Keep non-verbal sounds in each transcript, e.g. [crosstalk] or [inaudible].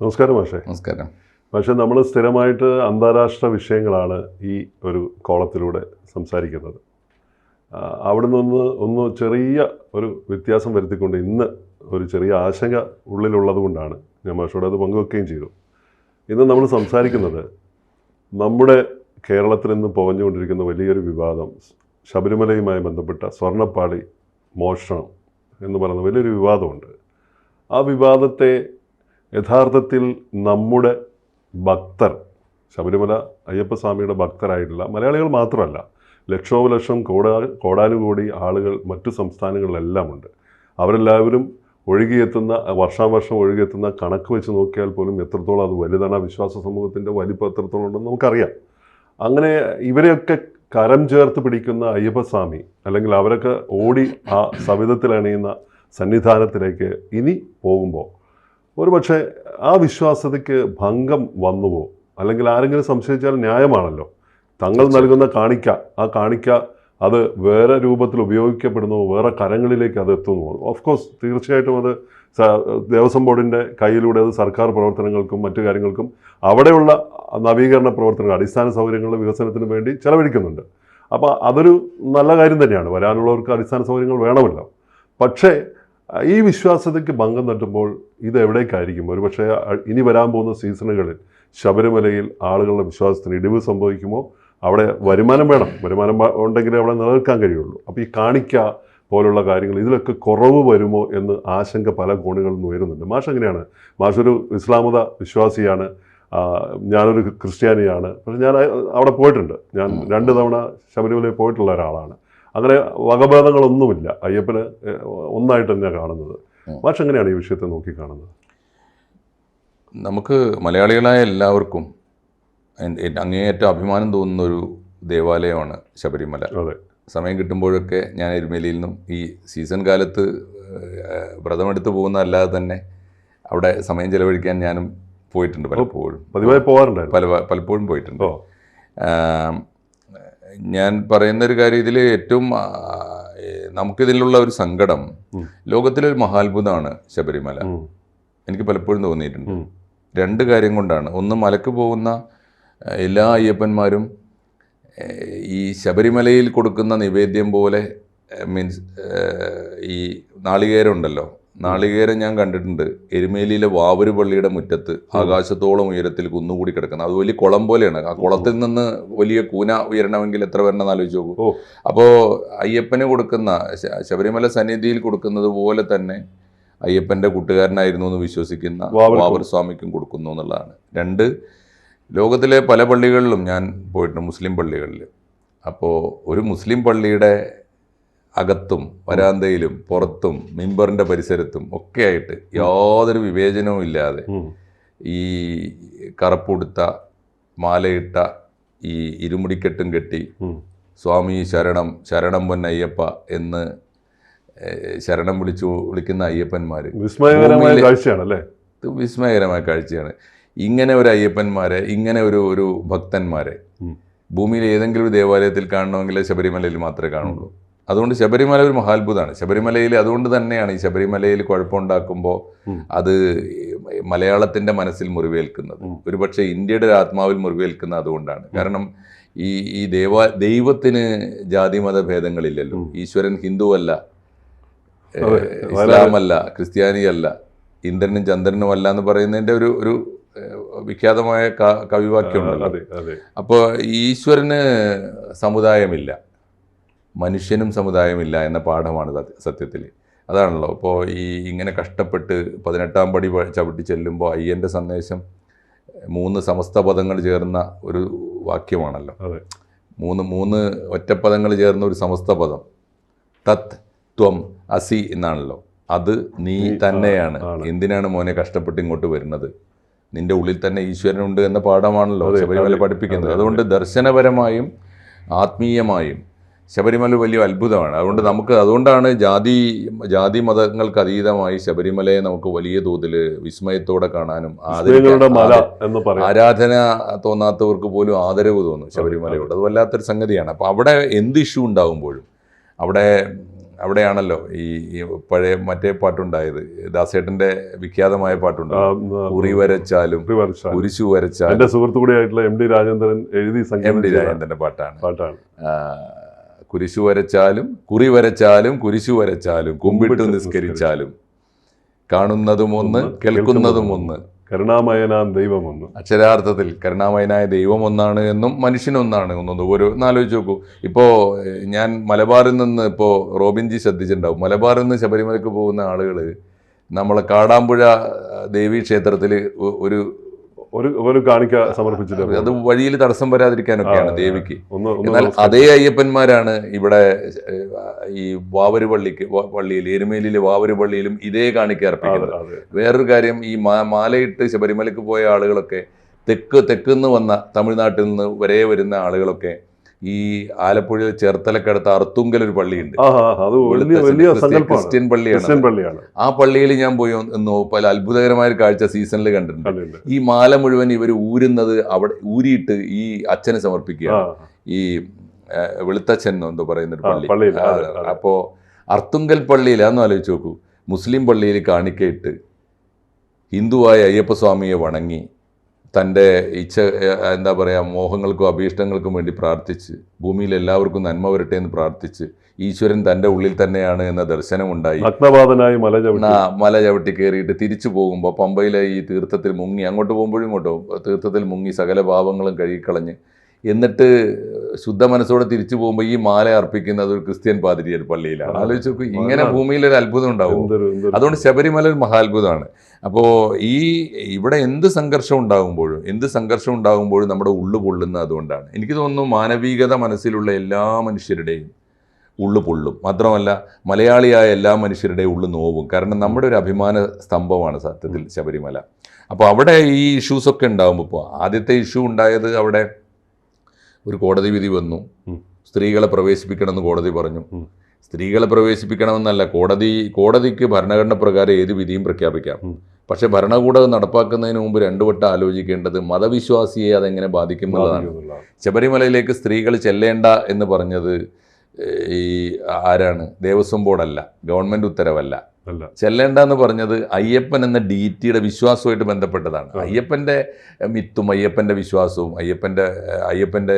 നമസ്കാരം മാഷേ. നമസ്കാരം. പക്ഷേ നമ്മൾ സ്ഥിരമായിട്ട് അന്താരാഷ്ട്ര വിഷയങ്ങളാണ് ഈ ഒരു കോളത്തിലൂടെ സംസാരിക്കുന്നത്. അവിടെ നിന്ന് ഒന്ന് ചെറിയ ഒരു വ്യത്യാസം വരുത്തിക്കൊണ്ട് ഇന്ന് ഒരു ചെറിയ ആശങ്ക ഉള്ളിലുള്ളത് കൊണ്ടാണ് ഞാൻ മാഷോട് അത് പങ്കുവെക്കുകയും ചെയ്തു. ഇന്ന് നമ്മൾ സംസാരിക്കുന്നത് നമ്മുടെ കേരളത്തിൽ നിന്ന് പുകഞ്ഞുകൊണ്ടിരിക്കുന്ന വലിയൊരു വിവാദം ശബരിമലയുമായി ബന്ധപ്പെട്ട സ്വർണപ്പാളി മോഷണം എന്ന് പറയുന്ന വലിയൊരു വിവാദമുണ്ട്. ആ വിവാദത്തെ യഥാർത്ഥത്തിൽ നമ്മുടെ ഭക്തർ ശബരിമല അയ്യപ്പസ്വാമിയുടെ ഭക്തരായിട്ടുള്ള മലയാളികൾ മാത്രമല്ല ലക്ഷോപലക്ഷം കോടാ കോടാനുകോടി ആളുകൾ മറ്റു സംസ്ഥാനങ്ങളിലെല്ലാം ഉണ്ട് അവരെല്ലാവരും ഒഴുകിയെത്തുന്ന വർഷാവർഷം ഒഴുകിയെത്തുന്ന കണക്ക് വെച്ച് നോക്കിയാൽ പോലും എത്രത്തോളം അത് വലുതാണ് വിശ്വാസ സമൂഹത്തിന്റെ വലിപ്പം എത്രത്തോളം ഉണ്ടെന്ന് നമുക്കറിയാം. അങ്ങനെ ഇവരെയൊക്കെ കരം ചേർത്ത് പിടിക്കുന്ന അയ്യപ്പസ്വാമി അല്ലെങ്കിൽ അവരൊക്കെ ഓടി ആ സവിധത്തിൽ അണിയുന്ന സന്നിധാനത്തിലേക്ക് ഇനി പോകുമ്പോൾ ഒരു പക്ഷേ ആ വിശ്വാസതയ്ക്ക് ഭംഗം വന്നുവോ? അല്ലെങ്കിൽ ആരെങ്കിലും സംശയിച്ചാൽ ന്യായമാണല്ലോ. തങ്ങൾ നൽകുന്ന കാണിക്ക ആ കാണിക്ക അത് വേറെ രൂപത്തിൽ ഉപയോഗിക്കപ്പെടുന്നു വേറെ കരങ്ങളിലേക്ക് അത് എത്തുന്നു. ഓഫ് കോഴ്സ് തീർച്ചയായിട്ടും അത് ദേവസ്വം ബോർഡിന്റെ കയ്യിലൂടെ അത് സർക്കാർ പ്രവർത്തനങ്ങൾക്കും മറ്റു കാര്യങ്ങൾക്കും അവിടെയുള്ള നവീകരണ പ്രവർത്തനങ്ങൾ അടിസ്ഥാന സൗകര്യങ്ങളുടെ വികസനത്തിന് വേണ്ടി ചെലവഴിക്കുന്നുണ്ട്. അപ്പോൾ അതൊരു നല്ല കാര്യം തന്നെയാണ്. വരാനുള്ളവർക്ക് അടിസ്ഥാന സൗകര്യങ്ങൾ വേണമല്ലോ. പക്ഷേ ഈ വിശ്വാസ്യതയ്ക്ക് ഭംഗം തട്ടുമ്പോൾ ഇത് എവിടേക്കായിരിക്കും? ഒരുപക്ഷെ പക്ഷേ ഇനി വരാൻ പോകുന്ന സീസണുകളിൽ ശബരിമലയിൽ ആളുകളുടെ വിശ്വാസത്തിന് ഇടിവ് സംഭവിക്കുമോ? അവിടെ വരുമാനം വേണം. വരുമാനം ഉണ്ടെങ്കിൽ ഉണ്ടെങ്കിലേ അവിടെ നിലനിൽക്കാൻ കഴിയുള്ളൂ. അപ്പോൾ ഈ കാണിക്ക പോലുള്ള കാര്യങ്ങൾ ഇതിലൊക്കെ കുറവ് വരുമോ എന്ന് ആശങ്ക പല കോണുകളിൽ നിന്ന് ഉയരുന്നുണ്ട്. മാഷ് എങ്ങനെയാണ്? മാഷ് ഒരു ഇസ്ലാമത വിശ്വാസിയാണ്. ഞാനൊരു ക്രിസ്ത്യാനിയാണ്. പക്ഷെ ഞാൻ അവിടെ പോയിട്ടുണ്ട്. ഞാൻ രണ്ട് തവണ ശബരിമലയിൽ പോയിട്ടുള്ള ഒരാളാണ്. അങ്ങനെ വകഭേദങ്ങളൊന്നുമില്ല. അയ്യപ്പന് ഒന്നായിട്ട് തന്നെയാണ് കാണുന്നത്. മാഷ് എങ്ങനെയാണ് ഈ വിഷയത്തെ നോക്കി കാണുന്നത്? നമുക്ക് മലയാളികളായ എല്ലാവർക്കും അങ്ങേയറ്റം അഭിമാനം തോന്നുന്ന ഒരു ദേവാലയമാണ് ശബരിമല. അതെ. സമയം കിട്ടുമ്പോഴൊക്കെ ഞാൻ എരുമേലിയിൽ നിന്നും ഈ സീസൺ കാലത്ത് വ്രതമെടുത്ത് പോകുന്ന അല്ലാതെ തന്നെ അവിടെ സമയം ചെലവഴിക്കാൻ ഞാനും പോയിട്ടുണ്ട് പലപ്പോഴും. പതിവായി പോകാറുണ്ട് പല പലപ്പോഴും പോയിട്ടുണ്ട്. ഞാൻ പറയുന്ന ഒരു കാര്യം ഇതിൽ ഏറ്റവും നമുക്കിതിലുള്ള ഒരു സങ്കടം ലോകത്തിലൊരു ലോകത്തിലെ ഒരു മഹാത്ഭുതമാണ് ശബരിമല. എനിക്ക് പലപ്പോഴും തോന്നിയിട്ടുണ്ട്. രണ്ട് കാര്യം കൊണ്ടാണ്. ഒന്ന് മലക്ക് പോകുന്ന എല്ലാ അയ്യപ്പന്മാരും ഈ ശബരിമലയിൽ കൊടുക്കുന്ന നിവേദ്യം പോലെ മീൻസ് ഈ നാളികേരം ഉണ്ടല്ലോ നാളികേരം ഞാൻ കണ്ടിട്ടുണ്ട്. എരുമേലിയിലെ വാവൂര് പള്ളിയുടെ മുറ്റത്ത് ആകാശത്തോളം ഉയരത്തിൽ കുന്നുകൂടി കിടക്കുന്നത് അത് വലിയ കുളം പോലെയാണ്. ആ കുളത്തിൽ നിന്ന് വലിയ കൂന ഉയരണമെങ്കിൽ എത്ര വരണമെന്ന് ആലോചിച്ച് നോക്കൂ. അപ്പോൾ അയ്യപ്പന് കൊടുക്കുന്ന ശബരിമല സന്നിധിയിൽ കൊടുക്കുന്നത് പോലെ തന്നെ അയ്യപ്പന്റെ കൂട്ടുകാരനായിരുന്നു എന്ന് വിശ്വസിക്കുന്ന വാവർ വാവർ സ്വാമിക്കും കൊടുക്കുന്നു എന്നുള്ളതാണ്. രണ്ട് ലോകത്തിലെ പല പള്ളികളിലും ഞാൻ പോയിട്ടുണ്ട്. മുസ്ലിം പള്ളികളിൽ അപ്പോൾ ഒരു മുസ്ലിം പള്ളിയുടെ അകത്തും വരാന്തയിലും പുറത്തും മിമ്പറിന്റെ പരിസരത്തും ഒക്കെ ആയിട്ട് യാതൊരു വിവേചനവും ഇല്ലാതെ ഈ കറുപ്പുടുത്ത മാലയിട്ട ഈ ഇരുമുടിക്കെട്ടും കെട്ടി. സ്വാമി ശരണം ശരണം പൊന്നയ്യപ്പ എന്ന് ശരണം വിളിച്ചു വിളിക്കുന്ന അയ്യപ്പന്മാർ വിസ്മയകരമായ കാഴ്ചയാണല്ലേ? വിസ്മയകരമായ കാഴ്ചയാണ്. ഇങ്ങനെ ഒരു അയ്യപ്പന്മാരെ ഇങ്ങനെ ഒരു ഒരു ഭക്തന്മാരെ ഭൂമിയിൽ ഏതെങ്കിലും ഒരു ദേവാലയത്തിൽ കാണണമെങ്കിൽ ശബരിമലയിൽ മാത്രമേ കാണുള്ളൂ. അതുകൊണ്ട് ശബരിമല ഒരു മഹാത്ഭുതമാണ്. ശബരിമലയിൽ അതുകൊണ്ട് തന്നെയാണ് ഈ ശബരിമലയിൽ കുഴപ്പമുണ്ടാക്കുമ്പോൾ അത് മലയാളത്തിന്റെ മനസ്സിൽ മുറിവേൽക്കുന്നത്. ഒരുപക്ഷെ ഇന്ത്യയുടെ ഒരു ആത്മാവിൽ മുറിവേൽക്കുന്ന അതുകൊണ്ടാണ്. കാരണം ഈ ഈ ദേവ ദൈവത്തിന് ജാതിമത ഭേദങ്ങളില്ലല്ലോ. ഈശ്വരൻ ഹിന്ദു അല്ല ഇസ്ലാമല്ല അതെ. ഇസ്ലാം അല്ല ക്രിസ്ത്യാനി അല്ല ഇന്ദ്രനും ചന്ദ്രനും അല്ല എന്ന് പറയുന്നതിന്റെ ഒരു ഒരു വിഖ്യാതമായ കവിവാക്യമുണ്ടല്ലോ. അപ്പോൾ ഈശ്വരന് സമുദായമില്ല. മനുഷ്യനും സമുദായമില്ല എന്ന പാഠമാണ് സത്യത്തിൽ അതാണല്ലോ. അപ്പോൾ ഈ ഇങ്ങനെ കഷ്ടപ്പെട്ട് പതിനെട്ടാം പടി ചവിട്ടി ചെല്ലുമ്പോൾ അയ്യന്റെ സന്ദേശം മൂന്ന് സമസ്ത പദങ്ങൾ ചേർന്ന ഒരു വാക്യമാണല്ലോ. അതെ. മൂന്ന് മൂന്ന് ഒറ്റപ്പദങ്ങൾ ചേർന്ന ഒരു സമസ്ത പദം. തത് ത്വം അസി എന്നാണല്ലോ. അത് നീ തന്നെയാണ്. എന്തിനാണ് മോനെ കഷ്ടപ്പെട്ട് ഇങ്ങോട്ട് വരുന്നത്? നിന്റെ ഉള്ളിൽ തന്നെ ഈശ്വരനുണ്ട് എന്ന പാഠമാണല്ലോ ശബരിമല പഠിപ്പിക്കുന്നത്. അതുകൊണ്ട് ദർശനപരമായും ആത്മീയമായും ശബരിമല വലിയ അത്ഭുതമാണ്. അതുകൊണ്ട് നമുക്ക് അതുകൊണ്ടാണ് ജാതി ജാതി മതങ്ങൾക്ക് അതീതമായി ശബരിമലയെ നമുക്ക് വലിയ തോതിൽ വിസ്മയത്തോടെ കാണാനും വിസ്മയങ്ങളുടെ മല എന്ന് പറയും. ആരാധന തോന്നാത്തവർക്ക് പോലും ആദരവ് തോന്നും ശബരിമലയോട്. അത് വല്ലാത്തൊരു സംഗതിയാണ്. അപ്പോൾ അവിടെ എന്ത് ഇഷ്യൂ ഉണ്ടാകുമ്പോഴും അവിടെ അവിടെയാണല്ലോ ഈ പഴയ മറ്റേ പാട്ടുണ്ടായത്. ദാസേട്ടന്റെ വിഖ്യാതമായ പാട്ടുണ്ട്. ഉറി വരച്ചാലും കുരിശു വരച്ചാലും. എന്റെ സുഹൃത്തു കൂടിയായിട്ടുള്ള എം ഡി രാജേന്ദ്രൻ എഴുതി എം ഡി രാജേന്ദ്രന്റെ പാട്ടാണ്. പാട്ടാണ്. കുരിശു വരച്ചാലും കുറി വരച്ചാലും കുരിശു വരച്ചാലും കുമ്പിട്ട് നിസ്കരിച്ചാലും. കാണുന്നതും ഒന്ന് കേൾക്കുന്നതും ഒന്ന് കരുണാമയനാം ദൈവം ഒന്ന് അക്ഷരാർത്ഥത്തിൽ കരുണാമയനായ ദൈവം ഒന്നാണ് എന്നും മനുഷ്യനൊന്നാണ് ഒന്നൊന്ന് ഒരു എന്നാലോചിച്ച് നോക്കൂ. ഇപ്പോൾ ഞാൻ മലബാറിൽ നിന്ന് ഇപ്പോൾ റോബിൻജി ശ്രദ്ധിച്ചിട്ടുണ്ടാവും. മലബാറിൽ നിന്ന് ശബരിമലയ്ക്ക് പോകുന്ന ആളുകൾ നമ്മളെ കാടാമ്പുഴ ദേവീ ക്ഷേത്രത്തിൽ ഒരു ഒരു ഒരു കാണിക്ക സമർപ്പിച്ചിട്ട് അത് വഴിയിൽ തടസ്സം വരാതിരിക്കാനൊക്കെയാണ് ദേവിക്ക്. എന്നാൽ അതേ അയ്യപ്പന്മാരാണ് ഇവിടെ ഈ വാവര് പള്ളിക്ക് പള്ളിയിൽ എരുമേലിയിലെ വാവര് പള്ളിയിലും ഇതേ കാണിക്ക അർപ്പിക്കുന്നത്. വേറൊരു കാര്യം ഈ മാലയിട്ട് ശബരിമലയ്ക്ക് പോയ ആളുകളൊക്കെ തെക്ക് തെക്ക് നിന്ന് വന്ന തമിഴ്നാട്ടിൽ നിന്ന് വരെ വരുന്ന ആളുകളൊക്കെ ഈ ആലപ്പുഴയിൽ ചേർത്തലക്കടുത്ത് അർത്തുങ്കൽ ഒരു പള്ളിയുണ്ട്. ക്രിസ്ത്യൻ- പള്ളിയാണ് ക്രിസ്ത്യൻ പള്ളിയാണ്. ആ പള്ളിയിൽ ഞാൻ പോയി എന്ന് പല അത്ഭുതകരമായ കാഴ്ച സീസണിൽ കണ്ടിട്ടുണ്ട്. ഈ മാല മുഴുവൻ ഇവർ ഊരുന്നത് അവിടെ ഊരിയിട്ട് ഈ അച്ഛനെ സമർപ്പിക്കുക സമർപ്പിക്കുകയാണ് ഈ വെളുത്തച്ഛൻ എന്തോ പറയുന്നൊരു പള്ളി. അപ്പോ അർത്തുങ്കൽ പള്ളിയിൽ അതൊന്നും ആലോചിച്ച് നോക്കൂ. മുസ്ലിം പള്ളിയിൽ കാണിക്കയിട്ട് ഹിന്ദുവായ അയ്യപ്പസ്വാമിയെ വണങ്ങി തന്റെ ഇച്ഛ എന്താ പറയുക മോഹങ്ങൾക്കും അഭീഷ്ടങ്ങൾക്കും വേണ്ടി പ്രാർത്ഥിച്ച് ഭൂമിയിൽ എല്ലാവർക്കും നന്മ വരട്ടെ എന്ന് പ്രാർത്ഥിച്ച് ഈശ്വരൻ തന്റെ ഉള്ളിൽ തന്നെയാണ് എന്ന ദർശനമുണ്ടായി. ഭക്തപാതനായി മല ചവിട്ടി. ആ മല ചവിട്ടി കയറിയിട്ട് തിരിച്ചു പോകുമ്പോൾ പമ്പയിലെ ഈ തീർത്ഥത്തിൽ മുങ്ങി അങ്ങോട്ട് പോകുമ്പോഴും ഇങ്ങോട്ടോ തീർത്ഥത്തിൽ മുങ്ങി സകല പാപങ്ങളും കഴുകിക്കളഞ്ഞ് എന്നിട്ട് ശുദ്ധ മനസ്സോടെ തിരിച്ചു പോകുമ്പോൾ ഈ മാല അർപ്പിക്കുന്നത് ഒരു ക്രിസ്ത്യൻ പാതിരിയുടെ പള്ളിയിലാണ്. ആലോചിച്ച് നോക്കൂ ഇങ്ങനെ ഭൂമിയിൽ ഒരു അത്ഭുതം ഉണ്ടാവും. അതുകൊണ്ട് ശബരിമല ഒരു മഹാത്ഭുതമാണ്. അപ്പോൾ ഈ ഇവിടെ എന്ത് സംഘർഷം ഉണ്ടാകുമ്പോഴും എന്ത് സംഘർഷം ഉണ്ടാകുമ്പോഴും നമ്മുടെ ഉള്ളു പൊള്ളുന്നത് അതുകൊണ്ടാണ്. എനിക്ക് തോന്നുന്നു മാനവികത മനസ്സിലുള്ള എല്ലാ മനുഷ്യരുടെയും ഉള്ളു പൊള്ളും. മാത്രമല്ല മലയാളിയായ എല്ലാ മനുഷ്യരുടെയും ഉള്ളു നോവും. കാരണം നമ്മുടെ ഒരു അഭിമാന സ്തംഭമാണ് സത്യത്തിൽ ശബരിമല. അപ്പോൾ അവിടെ ഈ ഇഷ്യൂസൊക്കെ ഉണ്ടാകുമ്പോൾ ഇപ്പോൾ ആദ്യത്തെ ഇഷ്യൂ ഉണ്ടായത് അവിടെ ഒരു കോടതി വിധി വന്നു. സ്ത്രീകളെ പ്രവേശിപ്പിക്കണമെന്ന് കോടതി പറഞ്ഞു. സ്ത്രീകളെ പ്രവേശിപ്പിക്കണമെന്നല്ല കോടതി കോടതിക്ക് ഭരണഘടന പ്രകാരം ഏത് വിധിയും പ്രഖ്യാപിക്കാം. പക്ഷേ ഭരണകൂടം നടപ്പാക്കുന്നതിന് മുമ്പ് രണ്ടു വട്ടം ആലോചിക്കേണ്ടത് മതവിശ്വാസിയെ അതെങ്ങനെ ബാധിക്കും എന്നുള്ളതാണ്. ശബരിമലയിലേക്ക് സ്ത്രീകൾ ചെല്ലേണ്ട എന്ന് പറഞ്ഞത് ഈ ആരാണ്? ദേവസ്വം ബോർഡല്ല ഗവൺമെന്റ് ഉത്തരവല്ല. ചെല്ലേണ്ട എന്ന് പറഞ്ഞത് അയ്യപ്പൻ എന്ന ഡിറ്റിയുടെ വിശ്വാസവുമായിട്ട് ബന്ധപ്പെട്ടതാണ്. അയ്യപ്പന്റെ മിത്തും അയ്യപ്പന്റെ വിശ്വാസവും അയ്യപ്പന്റെ അയ്യപ്പന്റെ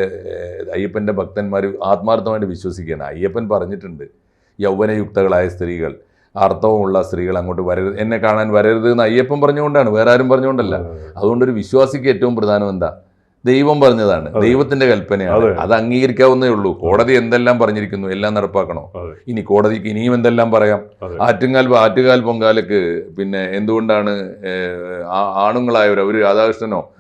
അയ്യപ്പന്റെ ഭക്തന്മാർ ആത്മാർത്ഥമായിട്ട് വിശ്വസിക്കുകയാണ്. അയ്യപ്പൻ പറഞ്ഞിട്ടുണ്ട് യൗവനയുക്തകളായ സ്ത്രീകൾ അർത്ഥവുമുള്ള സ്ത്രീകൾ അങ്ങോട്ട് വരരുത്. എന്നെ കാണാൻ വരരുത് എന്ന് അയ്യപ്പൻ പറഞ്ഞുകൊണ്ടാണ് വേറെ ആരും പറഞ്ഞുകൊണ്ടല്ല. അതുകൊണ്ടൊരു വിശ്വാസിക്ക് ഏറ്റവും പ്രധാനം എന്താ? ദൈവം പറഞ്ഞതാണ്. ദൈവത്തിന്റെ കൽപ്പനയാണ്. അത്. അംഗീകരിക്കാവുന്നേ ഉള്ളൂ. കോടതി എന്തെല്ലാം പറഞ്ഞിരിക്കുന്നു എല്ലാം നടപ്പാക്കണോ? ഇനി കോടതിക്ക് ഇനിയും എന്തെല്ലാം പറയാം? ആറ്റുകാൽ ആറ്റുകാൽ പൊങ്കാലക്ക് പിന്നെ എന്തുകൊണ്ടാണ് ആണുങ്ങളായവർ ഒരു രാധാകൃഷ്ണനോ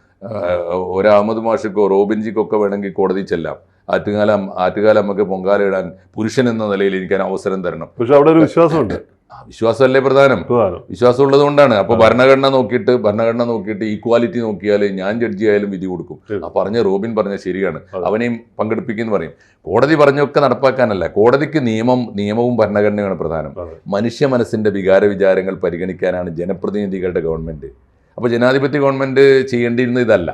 ഒരു അഹമ്മദ് മാഷിക്കോ റോബിൻജിക്കോ ഒക്കെ വേണമെങ്കിൽ കോടതി ചെല്ലാം. ആറ്റുകാലം ആറ്റുകാലമ്മക്ക് പൊങ്കാല ഇടാൻ പുരുഷൻ എന്ന നിലയിൽ എനിക്ക് അവസരം തരണം. പക്ഷെ അവിടെ ഒരു വിശ്വാസമുണ്ട്. വിശ്വാസമല്ലേ പ്രധാനം? വിശ്വാസം ഉള്ളത് കൊണ്ടാണ് അപ്പോൾ ഭരണഘടന നോക്കിയിട്ട് ഭരണഘടന നോക്കിയിട്ട് ഈക്വാലിറ്റി നോക്കിയാൽ ഞാൻ ജഡ്ജി ആയാലും വിധി കൊടുക്കും. ആ പറഞ്ഞ റോബിൻ പറഞ്ഞ ശരിയാണ്. അവനെയും പങ്കെടുപ്പിക്കുന്നു പറയും. കോടതി പറഞ്ഞൊക്കെ നടപ്പാക്കാനല്ല. കോടതിക്ക് നിയമം നിയമവും ഭരണഘടനയാണ് പ്രധാനം. മനുഷ്യ മനസ്സിന്റെ വികാര വിചാരങ്ങൾ പരിഗണിക്കാനാണ് ജനപ്രതിനിധികളുടെ ഗവൺമെന്റ്. അപ്പോൾ ജനാധിപത്യ ഗവൺമെന്റ് ചെയ്യേണ്ടിയിരുന്ന ഇതല്ല.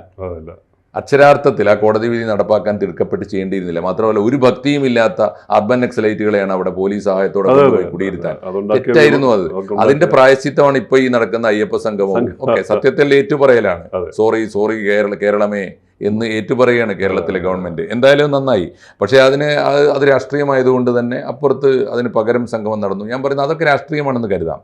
അക്ഷരാർത്ഥത്തിൽ ആ കോടതി വിധി നടപ്പാക്കാൻ തിടുക്കപ്പെട്ട് ചെയ്യേണ്ടിയിരുന്നില്ല. മാത്രമല്ല ഒരു ഭക്തിയും ഇല്ലാത്ത അർബൻ നക്സലൈറ്റുകളെയാണ് അവിടെ പോലീസ് സഹായത്തോടെ കുടിയിരുത്താൻ. തെറ്റായിരുന്നു അത്. അതിന്റെ പ്രായശ്ചിത്തമാണ് ഇപ്പൊ ഈ നടക്കുന്ന അയ്യപ്പ സംഗമം. ഓക്കെ സത്യത്തിൽ ഏറ്റുപറയലാണ്. സോറി സോറി കേരള കേരളമേ എന്ന് ഏറ്റുപറയാണ് കേരളത്തിലെ ഗവൺമെന്റ്. എന്തായാലും നന്നായി. പക്ഷേ അതിന് അത് രാഷ്ട്രീയമായതുകൊണ്ട് തന്നെ അപ്പുറത്ത് അതിന് പകരം സംഗമം നടന്നു. ഞാൻ പറയുന്നത് അതൊക്കെ രാഷ്ട്രീയമാണെന്ന് കരുതാം.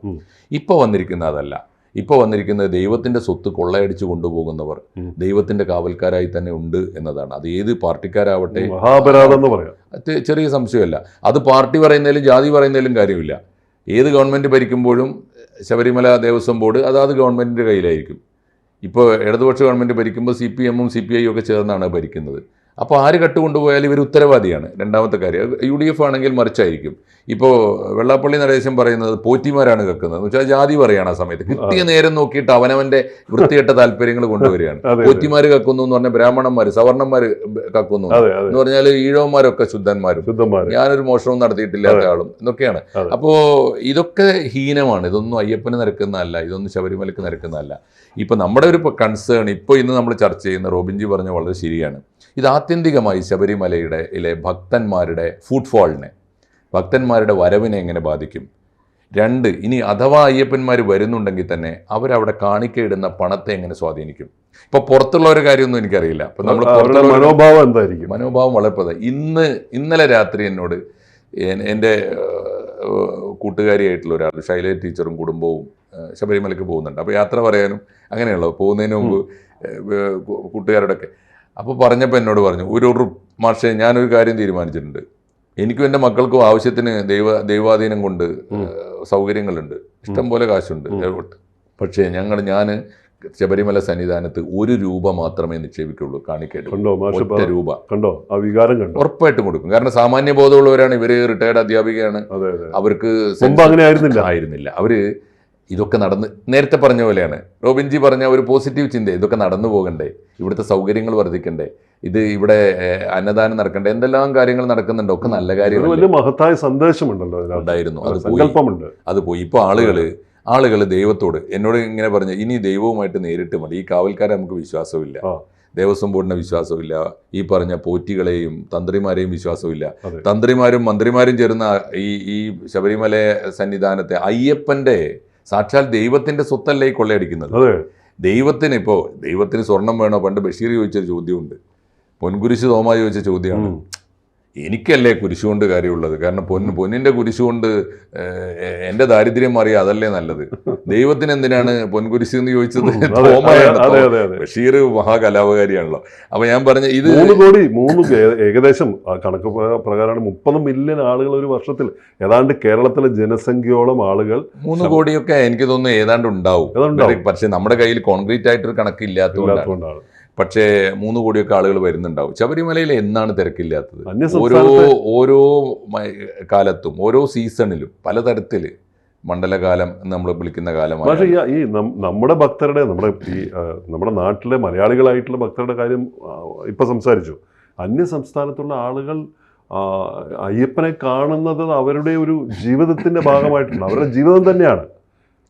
ഇപ്പൊ ഇപ്പോൾ വന്നിരിക്കുന്ന അതല്ല. ഇപ്പോൾ വന്നിരിക്കുന്നത് ദൈവത്തിന്റെ സ്വത്ത് കൊള്ളയടിച്ച് കൊണ്ടുപോകുന്നവർ ദൈവത്തിന്റെ ദൈവത്തിന്റെ കാവൽക്കാരായി തന്നെ ഉണ്ട് എന്നതാണ്. അത് ഏത് പാർട്ടിക്കാരാവട്ടെ? മഹാപരാധം പറയാം. ചെറിയ സംശയമല്ല. അത് പാർട്ടി പറയുന്നതിലും ജാതി പറയുന്നതിലും കാര്യമില്ല. ഏത് ഗവൺമെന്റ് ഭരിക്കുമ്പോഴും ശബരിമല ദേവസ്വം ബോർഡ് അതാത് ഗവൺമെന്റിന്റെ കയ്യിലായിരിക്കും. ഇപ്പോൾ ഇടതുപക്ഷ ഗവൺമെന്റ് ഭരിക്കുമ്പോൾ സി പി എമ്മും സി പി ഐയും ഒക്കെ ചേർന്നാണ് ഭരിക്കുന്നത്. അപ്പോൾ ആര് കട്ടുകൊണ്ടുപോയാലും ഇവർ ഉത്തരവാദിയാണ്. രണ്ടാമത്തെ കാര്യം യു ഡി എഫ് ആണെങ്കിൽ മറിച്ചായിരിക്കും. ഇപ്പോൾ വെള്ളാപ്പള്ളി നടേശൻ പറയുന്നത് പോറ്റിമാരാണ് കക്കുന്നത്. എന്ന് വെച്ചാൽ ജാതി പറയാണ് ആ സമയത്ത്. കൃത്യ നേരം നോക്കിയിട്ട് അവനവന്റെ വൃത്തികെട്ട താല്പര്യങ്ങൾ കൊണ്ടുവരികയാണ്. പോറ്റിമാർ കക്കുന്നു എന്ന് പറഞ്ഞാൽ ബ്രാഹ്മണന്മാർ സവർണന്മാർ കക്കുന്നു. എന്ന് പറഞ്ഞാൽ ഈഴവന്മാരൊക്കെ ശുദ്ധന്മാരും. ഞാനൊരു മോഷണവും നടത്തിയിട്ടില്ലാത്ത ആളും എന്നൊക്കെയാണ്. അപ്പോൾ അപ്പോ ഇതൊക്കെ ഹീനമാണ്. ഇതൊന്നും അയ്യപ്പന് നിരക്കുന്നതല്ല ഇതൊന്നും ശബരിമലക്ക് നിരക്കുന്നതല്ല ഇപ്പം നമ്മുടെ ഒരു കൺസേൺ ഇപ്പോൾ ഇന്ന് നമ്മൾ ചർച്ച ചെയ്യുന്ന റോബിൻജി പറഞ്ഞ വളരെ ശരിയാണ്. ഇത് ആത്യന്തികമായി ശബരിമലയുടെ ഇലെ ഭക്തന്മാരുടെ ഫുട്ഫോളിനെ ഭക്തന്മാരുടെ വരവിനെ എങ്ങനെ ബാധിക്കും? രണ്ട് ഇനി അഥവാ അയ്യപ്പന്മാർ വരുന്നുണ്ടെങ്കിൽ തന്നെ അവരവിടെ കാണിക്കയിടുന്ന പണത്തെ എങ്ങനെ സ്വാധീനിക്കും? ഇപ്പൊ പുറത്തുള്ള ഒരു കാര്യമൊന്നും എനിക്കറിയില്ല. ഇപ്പൊ നമ്മൾ മനോഭാവം എന്തായിരിക്കും? മനോഭാവം വളരെ പ്രധാനം. ഇന്ന് ഇന്നലെ രാത്രി എന്നോട് എൻ- എന്റെ കൂട്ടുകാരിയായിട്ടുള്ള ഒരാൾ ശൈല ടീച്ചറും കുടുംബവും ശബരിമലയ്ക്ക് പോകുന്നുണ്ട്. അപ്പോൾ യാത്ര പറയാനും അങ്ങനെയുള്ള പോകുന്നതിന് മുമ്പ് കൂട്ടുകാരോടൊക്കെ അപ്പോൾ പറഞ്ഞപ്പോൾ എന്നോട് പറഞ്ഞു ഒരു മാഷെ ഞാനൊരു കാര്യം തീരുമാനിച്ചിട്ടുണ്ട്. എനിക്കും എന്റെ മക്കൾക്കും ആവശ്യത്തിന് ദൈവ ദൈവാധീനം കൊണ്ട് സൗകര്യങ്ങളുണ്ട്. ഇഷ്ടം പോലെ കാശുണ്ട്. പക്ഷേ ഞങ്ങൾ ഞാൻ ശബരിമല സന്നിധാനത്ത് ഒരു രൂപ മാത്രമേ നിക്ഷേപിക്കുള്ളൂ കാണിക്കേണ്ടത്. ഒറ്റ രൂപ. കണ്ടോ? ആ വികാരം കണ്ടോ? ഉറപ്പായിട്ടും കൊടുക്കും. കാരണം സാമാന്യ ബോധമുള്ളവരാണ് ഇവർ റിട്ടയർഡ് അധ്യാപികയാണ്. അവർക്ക് ആയിരുന്നില്ല. ആയിരുന്നില്ല. അവർ ഇതൊക്കെ നടന്ന് നേരത്തെ പറഞ്ഞ പോലെയാണ്. റോബിൻജി പറഞ്ഞ ഒരു പോസിറ്റീവ് ചിന്ത ഇതൊക്കെ നടന്നു പോകണ്ടേ? ഇവിടുത്തെ സൗകര്യങ്ങൾ വർദ്ധിക്കണ്ടേ? ഇത് ഇവിടെ അന്നദാനം നടക്കണ്ടേ? എന്തെല്ലാം കാര്യങ്ങൾ നടക്കുന്നുണ്ട്? ഒക്കെ നല്ല കാര്യങ്ങൾ വലിയ മഹത്തായ സന്ദേശമുണ്ടല്ലോ ഉണ്ടായിരുന്നു. അത് പോയി. സങ്കല്പമുണ്ട്. അത് പോയി. ഇപ്പോൾ ആളുകൾ ആളുകൾ ദൈവത്തോട് എന്നോട് ഇങ്ങനെ പറഞ്ഞു ഇനി ദൈവവുമായിട്ട് നേരിട്ട് മതി. ഈ കാവൽക്കാരെ നമുക്ക് വിശ്വാസമില്ല. ദേവസ്വം ബോർഡിനെ വിശ്വാസമില്ല ഈ പറഞ്ഞ പോറ്റികളെയും തന്ത്രിമാരെയും വിശ്വാസമില്ല തന്ത്രിമാരും മന്ത്രിമാരും ചേരുന്ന ഈ ഈ ശബരിമല സന്നിധാനത്തെ അയ്യപ്പന്റെ സാക്ഷാൽ ദൈവത്തിന്റെ സ്വത്തല്ലേ ഈ കൊള്ളയടിക്കുന്നത്? ദൈവത്തിന് ഇപ്പോ ദൈവത്തിന് സ്വർണം വേണോ? പണ്ട് ബഷീർ ചോദിച്ചൊരു ചോദ്യമുണ്ട്. പൊൻകുരിശ് തോമ ചോദിച്ച ചോദ്യമാണ്. എനിക്കല്ലേ കുരിശ് കൊണ്ട് കാര്യമുള്ളത്? കാരണം പൊന്ന് പൊന്നിന്റെ കുരിശ് കൊണ്ട് ഏഹ്, എന്റെ ദാരിദ്ര്യം മാറിയ അതല്ലേ നല്ലത്? ദൈവത്തിന് എന്തിനാണ് പൊൻകുരിശി എന്ന് ചോദിച്ചത് തോമയാണ് ബഷീർ മഹാകലാപകാരിയാണല്ലോ. അപ്പൊ ഞാൻ പറഞ്ഞ ഇത് മൂന്ന് കോടി മൂന്ന് ഏകദേശം കണക്ക് പ്രകാരമാണ് മുപ്പത് മില്യൺ ആളുകൾ ഒരു വർഷത്തിൽ. ഏതാണ്ട് കേരളത്തിലെ ജനസംഖ്യയോളം ആളുകൾ മൂന്ന് കോടിയൊക്കെ എനിക്ക് തോന്നുന്നു ഏതാണ്ട് ഉണ്ടാവും. പക്ഷെ നമ്മുടെ കയ്യിൽ കോൺക്രീറ്റ് ആയിട്ടൊരു കണക്ക് ഇല്ലാത്തതുകൊണ്ടാണ്. പക്ഷേ മൂന്ന് കോടിയൊക്കെ ആളുകൾ വരുന്നുണ്ടാവും. ശബരിമലയിൽ എന്നാണ് തിരക്കില്ലാത്തത്? ഓരോ ഓരോ കാലത്തും ഓരോ സീസണിലും പലതരത്തിൽ മണ്ഡലകാലം എന്ന് നമ്മൾ വിളിക്കുന്ന കാലമാണ്. പക്ഷേ ഈ നമ്മുടെ ഭക്തരുടെ നമ്മുടെ ഈ നമ്മുടെ നാട്ടിലെ മലയാളികളായിട്ടുള്ള ഭക്തരുടെ കാര്യം ഇപ്പം സംസാരിച്ചു. അന്യ സംസ്ഥാനത്തുള്ള ആളുകൾ അയ്യപ്പനെ കാണുന്നത് അവരുടെ ഒരു ജീവിതത്തിന്റെ ഭാഗമായിട്ടുണ്ട്. അവരുടെ ജീവിതം തന്നെയാണ്.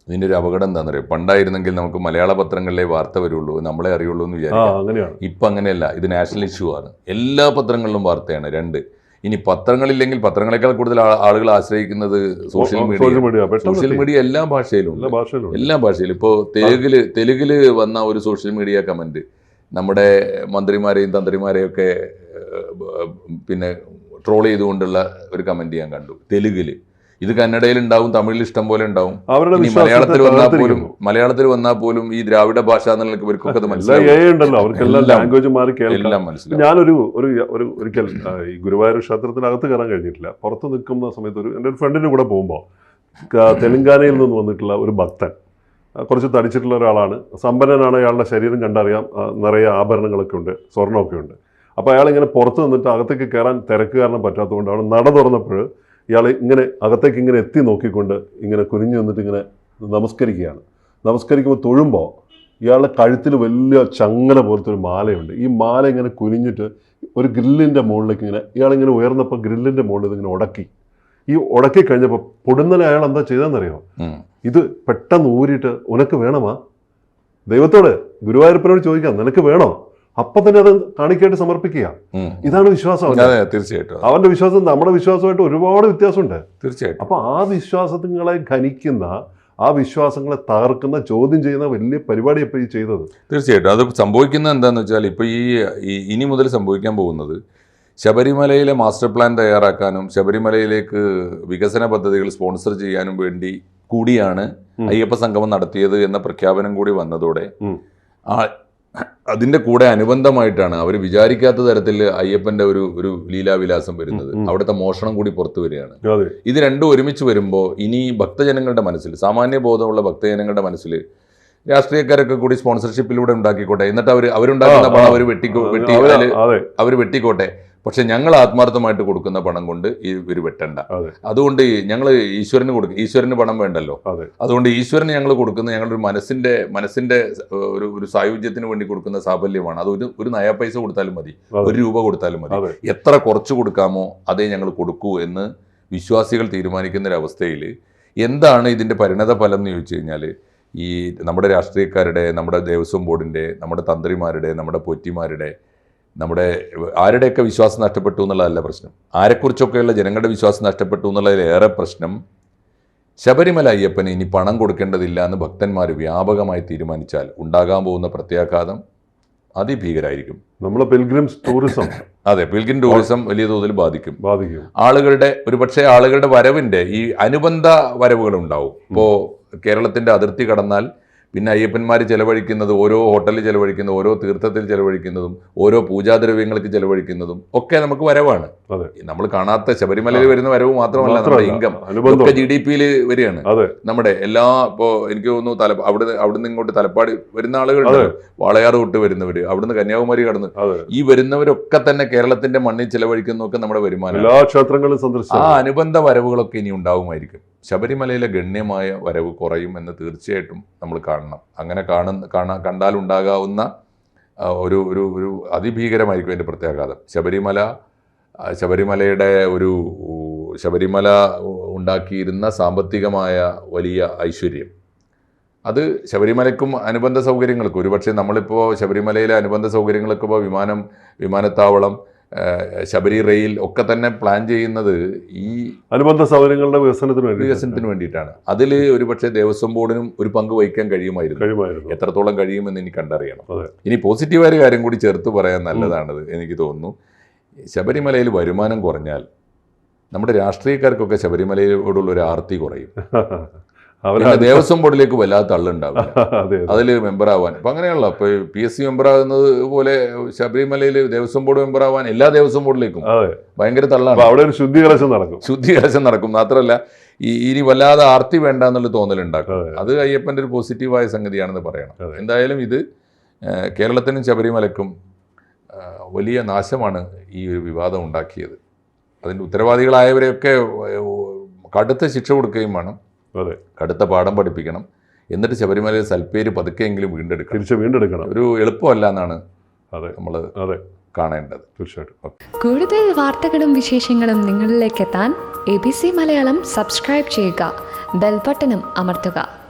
ഇതിന്റെ ഒരു അപകടം എന്താണെന്ന് അറിയാം പണ്ടായിരുന്നെങ്കിൽ നമുക്ക് മലയാള പത്രങ്ങളിലെ വാർത്ത വരുള്ളൂ നമ്മളെ അറിയുള്ളൂ എന്ന് വിചാരിക്കാം. ഇപ്പം അങ്ങനെയല്ല. ഇത് നാഷണൽ ഇഷ്യൂ ആണ്. എല്ലാ പത്രങ്ങളിലും വാർത്തയാണ്. രണ്ട് ഇനി പത്രങ്ങളില്ലെങ്കിൽ പത്രങ്ങളെക്കാൾ കൂടുതൽ ആളുകൾ ആശ്രയിക്കുന്നത് സോഷ്യൽ മീഡിയ. Social media. എല്ലാ ഭാഷയിലും എല്ലാ ഭാഷയിലും ഇപ്പോൾ തെലുങ്കിൽ തെലുങ്കിൽ വന്ന ഒരു സോഷ്യൽ മീഡിയ കമന്റ്. നമ്മുടെ മന്ത്രിമാരെയും തന്ത്രിമാരെയും ഒക്കെ പിന്നെ ട്രോൾ ചെയ്തുകൊണ്ടുള്ള ഒരു കമന്റ് ഞാൻ കണ്ടു. തെലുങ്കിൽ ഇത് കന്നഡയിൽ ഉണ്ടാവും തമിഴിൽ ഇഷ്ടം പോലെ ഉണ്ടാവും. അവരുടെ മലയാളത്തിൽ വന്നാൽ പോലും. മലയാളത്തിൽ വന്നാൽ പോലും ഈ ദ്രാവിഡ ഭാഷ എന്നുള്ള ഇവർക്കൊക്കെ അത് അവർക്കെല്ലാം ലാംഗ്വേജ് മാറി എല്ലാം മനസ്സിലാവും. ഞാനൊരു ഒരു ഒരു ഒരിക്കൽ ഈ ഗുരുവായൂർ ക്ഷേത്രത്തിനകത്ത് കയറാൻ കഴിഞ്ഞിട്ടില്ല. പുറത്ത് നിൽക്കുന്ന സമയത്ത് ഒരു എന്റെ ഒരു ഫ്രണ്ടിന്റെ കൂടെ പോകുമ്പോൾ തെലങ്കാനയിൽ നിന്ന് വന്നിട്ടുള്ള ഒരു ഭക്തൻ കുറച്ച് തടിച്ചിട്ടുള്ള ഒരാളാണ്. സമ്പന്നനാണ് അയാളുടെ ശരീരം കണ്ടറിയാം നിറയെ ആഭരണങ്ങളൊക്കെ ഉണ്ട് സ്വർണമൊക്കെ ഉണ്ട്. അപ്പോൾ അയാൾ ഇങ്ങനെ പുറത്ത് നിന്നിട്ട് അകത്തേക്ക് കയറാൻ തിരക്ക് കാരണം പറ്റാത്തതുകൊണ്ട് അവിടെ നട തുറന്നപ്പോൾ ഇയാൾ ഇങ്ങനെ അകത്തേക്ക് ഇങ്ങനെ എത്തി നോക്കിക്കൊണ്ട് ഇങ്ങനെ കുനിഞ്ഞു നിന്നിട്ട് ഇങ്ങനെ നമസ്കരിക്കുകയാണ്. നമസ്കരിക്കുമ്പോൾ തൊഴുമ്പോൾ ഇയാളുടെ കഴുത്തിൽ വലിയ ചങ്ങല പോലത്തെ ഒരു മാലയുണ്ട്. ഈ മാല ഇങ്ങനെ കുനിഞ്ഞിട്ട് ഒരു ഗ്രില്ലിന്റെ മുകളിലേക്ക് ഇങ്ങനെ ഇയാളിങ്ങനെ ഉയർന്നപ്പോൾ ഗ്രില്ലിന്റെ മുകളിൽ ഇതിങ്ങനെ ഉടക്കി ഈ ഉടക്കി കഴിഞ്ഞപ്പോൾ പൊടുന്നനെ അയാൾ എന്താ ചെയ്തതെന്നറിയോ? അറിയോ ഇത് പെട്ടെന്ന് ഊരിയിട്ട് ഉനക്ക് വേണമാ ദൈവത്തോട് ഗുരുവായൂരപ്പനോട് ചോദിക്കാം നിനക്ക് വേണോ? അപ്പം തന്നെ അത് കാണിക്കായിട്ട് സമർപ്പിക്കുക. ഇതാണ് വിശ്വാസം തീർച്ചയായിട്ടും. അവന്റെ വിശ്വാസം നമ്മുടെ വിശ്വാസമായിട്ട് ഒരുപാട് വ്യത്യാസമുണ്ട്. തീർച്ചയായിട്ടും. അപ്പൊ ആ വിശ്വാസങ്ങളെ ഖനിക്കുന്ന ആ വിശ്വാസങ്ങളെ തകർക്കുന്ന ചോദ്യം ചെയ്യുന്ന വലിയ പരിപാടി ഇപ്പൊ ഈ ചെയ്തത്. തീർച്ചയായിട്ടും. അത് സംഭവിക്കുന്നത് എന്താന്ന് വെച്ചാൽ ഇപ്പോൾ ഈ ഇനി മുതൽ സംഭവിക്കാൻ പോകുന്നത് ശബരിമലയിലെ മാസ്റ്റർ പ്ലാൻ തയ്യാറാക്കാനും ശബരിമലയിലേക്ക് വികസന പദ്ധതികൾ സ്പോൺസർ ചെയ്യാനും വേണ്ടി കൂടിയാണ്. അയ്യപ്പ സംഗമം നടത്തിയത് എന്ന പ്രഖ്യാപനം കൂടി വന്നതോടെ അതിന്റെ കൂടെ അനുബന്ധമായിട്ടാണ് അവർ വിചാരിക്കാത്ത തരത്തിൽ അയ്യപ്പന്റെ ഒരു ഒരു ലീലാവിലാസം വരുന്നത്. അവിടുത്തെ മോഷണം കൂടി പുറത്തു വരികയാണ്. ഇത് രണ്ടും ഒരുമിച്ച് വരുമ്പോൾ ഇനി ഭക്തജനങ്ങളുടെ മനസ്സിൽ സാമാന്യ ബോധമുള്ള ഭക്തജനങ്ങളുടെ മനസ്സിൽ രാഷ്ട്രീയക്കാരൊക്കെ കൂടി സ്പോൺസർഷിപ്പിലൂടെ ഉണ്ടാക്കിക്കോട്ടെ. എന്നിട്ട് അവർ അവരുണ്ടാക്കുന്ന പണം. അവർ വെട്ടിക്കോ വെട്ടി അവർ വെട്ടിക്കോട്ടെ. പക്ഷെ ഞങ്ങൾ ആത്മാർത്ഥമായിട്ട് കൊടുക്കുന്ന പണം കൊണ്ട് ഇവർ വെട്ടണ്ട. അതുകൊണ്ട് ഞങ്ങൾ ഈശ്വരന് കൊടുക്കും ഈശ്വരന് പണം വേണ്ടല്ലോ. അതുകൊണ്ട് ഈശ്വരന് ഞങ്ങൾ കൊടുക്കുന്ന ഞങ്ങളുടെ ഒരു മനസ്സിന്റെ മനസ്സിന്റെ ഒരു ഒരു സായുജ്യത്തിന് വേണ്ടി കൊടുക്കുന്ന സാഫല്യമാണ്. അത് ഒരു ഒരു നയാ പൈസ കൊടുത്താലും മതി. ഒരു രൂപ കൊടുത്താലും മതി. എത്ര കുറച്ച് കൊടുക്കാമോ അതേ ഞങ്ങൾ കൊടുക്കൂ എന്ന് വിശ്വാസികൾ തീരുമാനിക്കുന്ന ഒരു അവസ്ഥയിൽ എന്താണ് ഇതിന്റെ പരിണത ഫലം എന്ന് ചോദിച്ചു കഴിഞ്ഞാൽ ഈ നമ്മുടെ രാഷ്ട്രീയക്കാരുടെ നമ്മുടെ ദേവസ്വം ബോർഡിന്റെ നമ്മുടെ തന്ത്രിമാരുടെ നമ്മുടെ പൊറ്റിമാരുടെ നമ്മുടെ ആരുടെയൊക്കെ വിശ്വാസം നഷ്ടപ്പെട്ടു എന്നുള്ളതല്ല പ്രശ്നം. ആരെക്കുറിച്ചൊക്കെയുള്ള ജനങ്ങളുടെ വിശ്വാസം നഷ്ടപ്പെട്ടു എന്നുള്ളതിലേറെ പ്രശ്നം ശബരിമല അയ്യപ്പന് ഇനി പണം കൊടുക്കേണ്ടതില്ല എന്ന് ഭക്തന്മാർ വ്യാപകമായി തീരുമാനിച്ചാൽ ഉണ്ടാകാൻ പോകുന്ന പ്രത്യാഘാതം അതിഭീകരായിരിക്കും. നമ്മളെ പിൽഗ്രിംസ് ടൂറിസം. [laughs] അതെ പിൽഗ്രിം ടൂറിസം വലിയ തോതിൽ ബാധിക്കും. ബാധിക്കും. ആളുകളുടെ ഒരു പക്ഷേ ആളുകളുടെ വരവിന്റെ ഈ അനുബന്ധ വരവുകൾ ഉണ്ടാവും ഇപ്പോൾ കേരളത്തിന്റെ അതിർത്തി കടന്നാൽ പിന്നെ അയ്യപ്പന്മാർ ചെലവഴിക്കുന്നത് ഓരോ ഹോട്ടലിൽ ചെലവഴിക്കുന്ന ഓരോ തീർത്ഥത്തിൽ ചെലവഴിക്കുന്നതും ഓരോ പൂജാദ്രവ്യങ്ങൾക്ക് ചെലവഴിക്കുന്നതും ഒക്കെ നമുക്ക് വരവാണ്. നമ്മൾ കാണാത്ത ശബരിമലയിൽ വരുന്ന വരവ് മാത്രമല്ല നമ്മുടെ ഇൻകം ഒക്കെ ജി ഡി പിയിൽ വരികയാണ്. നമ്മുടെ എല്ലാ ഇപ്പോൾ എനിക്ക് തോന്നുന്നു തല അവിടെ അവിടുന്ന് ഇങ്ങോട്ട് തലപ്പാടി വരുന്ന ആളുകളുണ്ട്. വാളയാർ വാളയാറ് തൊട്ട് വരുന്നവർ അവിടുന്ന് കന്യാകുമാരി കടന്ന്. ഈ വരുന്നവരൊക്കെ തന്നെ കേരളത്തിന്റെ മണ്ണിൽ ചെലവഴിക്കുന്നൊക്കെ നമ്മുടെ വരുമാനം എല്ലാ ക്ഷേത്രങ്ങളും ആ സന്ദർശിച്ചു അനുബന്ധ വരവുകളൊക്കെ ഇനി ഉണ്ടാവുമായിരിക്കും. ശബരിമലയിലെ ഗണ്യമായ വരവ് കുറയും എന്ന് തീർച്ചയായിട്ടും നമ്മൾ കാണണം. അങ്ങനെ കാണുന്ന കാണാ കണ്ടാലുണ്ടാകാവുന്ന ഒരു ഒരു ഒരു അതിഭീകരമായിരിക്കും അതിന്റെ പ്രത്യാഘാതം. ശബരിമല ശബരിമലയുടെ ഒരു ശബരിമല ഉണ്ടാക്കിയിരുന്ന സാമ്പത്തികമായ വലിയ ഐശ്വര്യം. അത് ശബരിമലയ്ക്കും അനുബന്ധ സൗകര്യങ്ങൾക്കും ഒരുപക്ഷെ നമ്മളിപ്പോൾ ശബരിമലയിലെ അനുബന്ധ സൗകര്യങ്ങൾക്കിപ്പോൾ വിമാനം വിമാനത്താവളം ശബരി റെയിൽ ഒക്കെ തന്നെ പ്ലാൻ ചെയ്യുന്നത് ഈ അനുബന്ധ സൗകര്യങ്ങളുടെ വികസനത്തിന് വേണ്ടി വികസനത്തിന് വേണ്ടിയിട്ടാണ്. അതിൽ ഒരുപക്ഷെ ദേവസ്വം ബോർഡിനും ഒരു പങ്ക് വഹിക്കാൻ കഴിയുമായിരുന്നു. എത്രത്തോളം കഴിയുമെന്ന് എനിക്ക് കണ്ടറിയണം. ഇനി പോസിറ്റീവായ കാര്യം കൂടി ചേർത്ത് പറയാൻ നല്ലതാണത് എനിക്ക് തോന്നുന്നു. ശബരിമലയിൽ വരുമാനം കുറഞ്ഞാൽ നമ്മുടെ രാഷ്ട്രീയക്കാർക്കൊക്കെ ശബരിമലയോടുള്ള ഒരു ആർത്തി കുറയും. [laughs] ദേവസ്വം ബോർഡിലേക്ക് വല്ലാത്ത തള്ളുണ്ടാവും [laughs] അതെ അതിൽ മെമ്പറാവാൻ. അപ്പം അങ്ങനെയുള്ള ഇപ്പോൾ പി എസ് സി മെമ്പറാകുന്നത് പോലെ ശബരിമലയിൽ ദേവസ്വം ബോർഡ് മെമ്പറാവാൻ എല്ലാ ദേവസ്വം ബോർഡിലേക്കും ഭയങ്കര തള്ളാണ്. അവിടെ ഒരു ശുദ്ധി കലശം നടക്കും. ശുദ്ധി കലശം നടക്കും. മാത്രമല്ല ഈ ഇനി വല്ലാതെ ആർത്തി വേണ്ട എന്നുള്ള തോന്നലുണ്ടാക്കും. അതെ. അയ്യപ്പന്റെ ഒരു പോസിറ്റീവായ സംഗതിയാണെന്ന് പറയണം. എന്തായാലും ഇത് കേരളത്തിനും ശബരിമലക്കും വലിയ നാശമാണ് ഈ ഒരു വിവാദം ഉണ്ടാക്കിയത്. അതിന്റെ ഉത്തരവാദികളായവരെയൊക്കെ കടുത്ത ശിക്ഷ കൊടുക്കുകയും വേണം. അതെ. കടുത്ത പാഠം പഠിപ്പിക്കണം. എന്നിട്ട് ശബരിമലയിൽ സൽപ്പേര് പതുക്കെയെങ്കിലും വീണ്ടെടുക്കണം. തിരിച്ച് വീണ്ടെടുക്കണം. ഒരു എളുപ്പമല്ല എന്നാണ് അതെ. നമ്മൾ അതെ. കാണേണ്ടത്. തീർച്ചയായിട്ടും. കൂടുതൽ വാർത്തകളും വിശേഷങ്ങളും നിങ്ങളിലേക്ക് എത്താൻ A B C Malayalam subscribe ചെയ്യുക. ബെൽബട്ടനും അമർത്തുക.